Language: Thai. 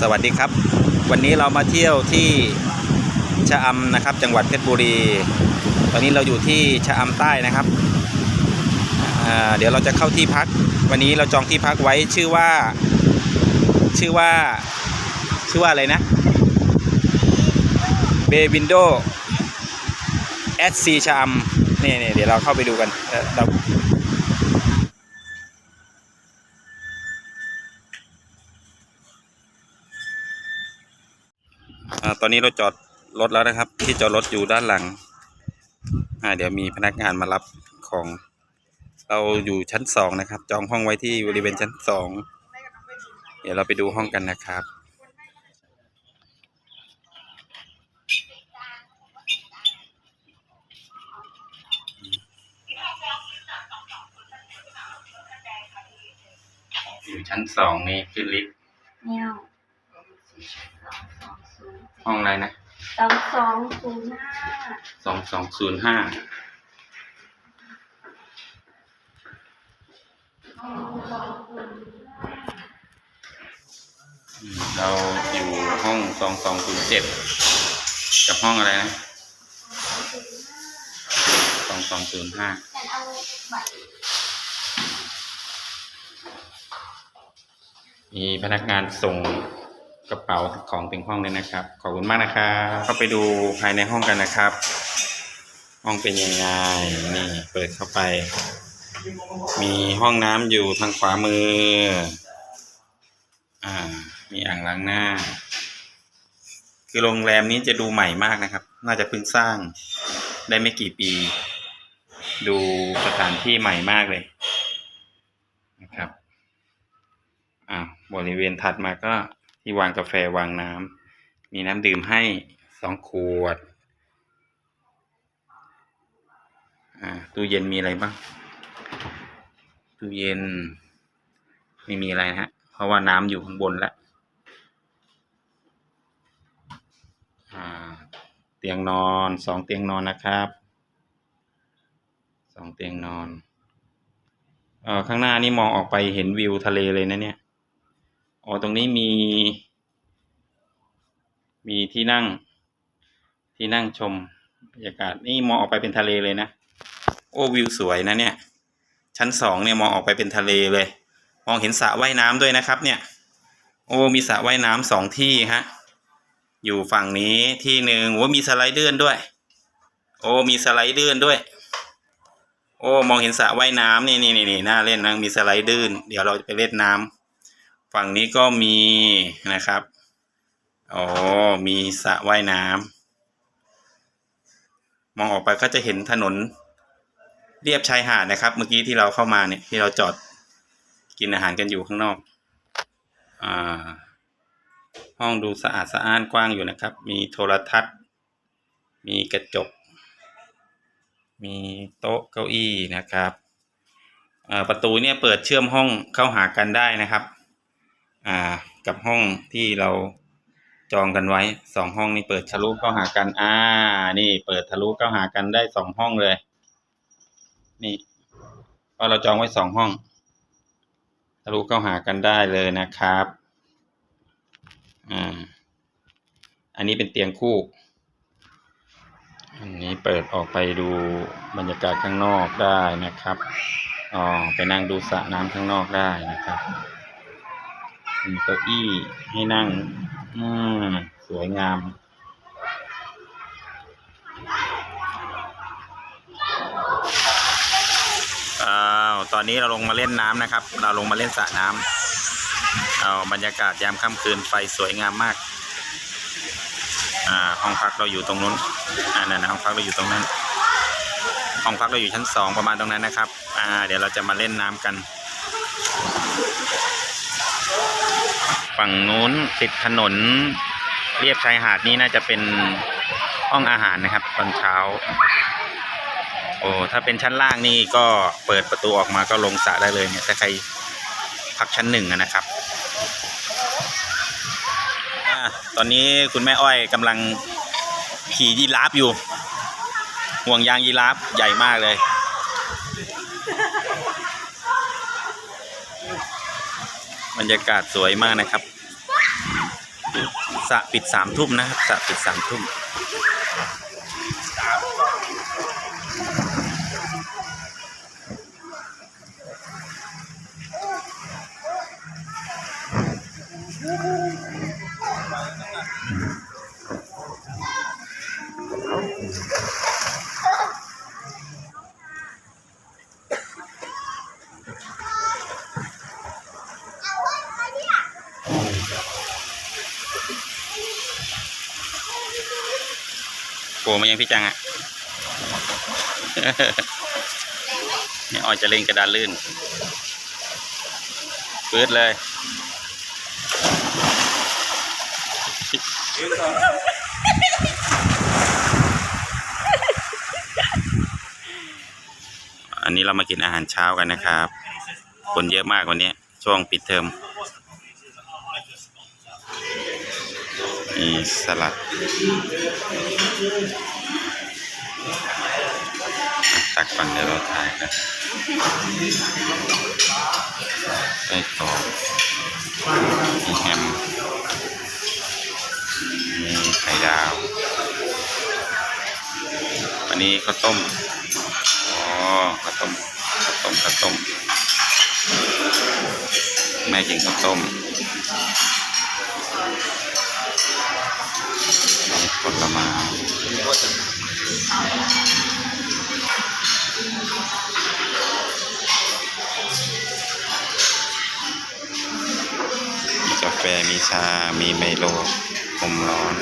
สวัสดีครับ วันนี้เรามาเที่ยวที่ชะอำนะครับ จังหวัดเพชรบุรี ตอนนี้เราอยู่ที่ชะอำใต้นะครับเดี๋ยวเราจะเข้าที่พัก วันนี้เราจองที่พักไว้ชื่อว่า ชื่อว่า ชื่อว่าอะไรนะเบวินโดแอดซีชะอำนี่นี่เดี๋ยวเราเข้าไปดูกันเอ่อเรา อ่าตอนนี้เราจอดรถแล้วนะครับ ที่จอดรถอยู่ด้านหลังอ่าเดี๋ยวมีพนักงานมารับของ เราอยู่ชั้นสองนะครับ จองห้องไว้ที่บริเวณชั้นสองเดี๋ยวเราไปดูห้องกันนะครับอยู่ชั้นสองนี่ขึ้นลิฟต์แนว ห้องอะไรนะสองสองศูนย์ห้าสองสองศูนย์ห้าเราอยู่ห้องสองสองศูนย์เจ็ดกับห้องอะไรนะสองสองศูนย์ห้ามีพนักงานส่ง กระเป๋าของถึงห้องเลยนะครับ ขอบคุณมากนะครับเข้าไปดูภายในห้องกันนะครับ ห้องเป็นยังไงนี่เปิดเข้าไป มีห้องน้ำอยู่ทางขวามือ อ่า มีอ่างล้างหน้า คือโรงแรมนี้จะดูใหม่มากนะครับ น่าจะเพิ่งสร้างได้ไม่กี่ปี ดูสถานที่ใหม่มากเลยนะครับอ่าบริเวณถัดมาก็ ที่วางกาแฟวางน้ำมีน้ำดื่มให้สองขวดตู้เย็นมีอะไรบ้าง ตู้เย็น ไม่มีอะไรนะฮะ เพราะว่าน้ำอยู่ข้างบนแล้วเตียงนอนสองเตียงนอนนะครับสองเตียงนอนออข้างหน้านี่มองออกไปเห็นวิวทะเลเลยนะเนี่ย อ๋อ ตรงนี้มี มีที่นั่ง ที่นั่งชมบรรยากาศ นี่มองออกไปเป็นทะเลเลยนะ โอ้วิวสวยนะเนี่ย ชั้นสองเนี่ยมองออกไปเป็นทะเลเลย มองเห็นสระว่ายน้ำด้วยนะครับ เนี่ย โอ้มีสระว่ายน้ำสองที่ฮะ อยู่ฝั่งนี้ที่หนึ่งโอ้มีสไลด์เดอร์ด้วย โอ้มีสไลด์เดอร์ด้วย โอ้มองเห็นสระว่ายน้ำนี่นี่นี่น่าเล่นนะมีสไลด์เดอร์เดี๋ยวเราจะไปเล่นน้ำ ฝั่งนี้ก็มีนะครับอ๋อมีสระว่ายน้ำมองออกไปก็จะเห็นถนน เรียบชายหาดนะครับ เมื่อกี้ที่เราเข้ามาเนี่ยที่เราจอดกินอาหารกันอยู่ข้างนอกอ่าห้องดูสะอาดสะอ้านกว้างอยู่นะครับ มีโทรทัศน์ มีกระจก มีโต๊ะเก้าอี้นะครับอ่าประตูเนี่ยเปิดเชื่อมห้องเข้าหากันได้นะครับ อ่ากับห้องที่เราจองกันไว้สองห้องนี่เปิดทะลุเข้าหากันอ่า นี่เปิดทะลุเข้าหากันได้สองห้องเลย นี่เพราะเราจองไว้สองห้อง ทะลุเข้าหากันได้เลยนะครับอ่าอันนี้เป็นเตียงคู่ อันนี้เปิดออกไปดูบรรยากาศข้างนอกได้นะครับอ๋อไปนั่งดูสระน้ำข้างนอกได้นะครับ มีเก้าอี้ให้นั่ง อืมสวยงาม อ้าว ตอนนี้เราลงมาเล่นน้ำนะครับ เราลงมาเล่นสระน้ำเอาบรรยากาศยามค่ำคืนไฟสวยงามมาก อ่า ห้องพักเราอยู่ตรงนู้น อ่านั่นนะห้องพักเราอยู่ตรงนั้น ห้องพักเราอยู่ชั้นสองประมาณตรงนั้นนะครับ อ่า เดี๋ยวเราจะมาเล่นน้ำกัน ฝั่งนู้นติดถนนเรียบชายหาดนี่น่าจะเป็นห้องอาหารนะครับ ตอนเช้า โอ้ถ้าเป็นชั้นล่างนี่ก็เปิดประตูออกมาก็ลงสระได้เลยเนี่ยถ้าใครพักชั้นหนึ่งนะครับอตอนนี้คุณแม่อ้อยกำลังขี่ยีราฟอยู่ ห่วงยางยีราฟใหญ่มากเลย รยากาศสวยมากนะครับสระปิดสามทุ่มนะครับสระปิดสามทุ่ม โกมายังพี่จังอะนี่ออยจะเล่นกระดานลื่นปืดเลยอันนี้เรามากินอาหารเช้ากันนะครับ คนเยอะมากวันนี้ ช่วงปิดเทอม มีสลัดตักก่อนเดี๋ยวเราถ่ายกันไส้กรอกมีแฮม มีไข่ดาว อันนี้ข้าวต้ม อ๋อข้าวต้มข้าวต้มข้าวต้ม แม่กินข้าวต้ม มีกาแฟมีชา มีไมโลผมร้อน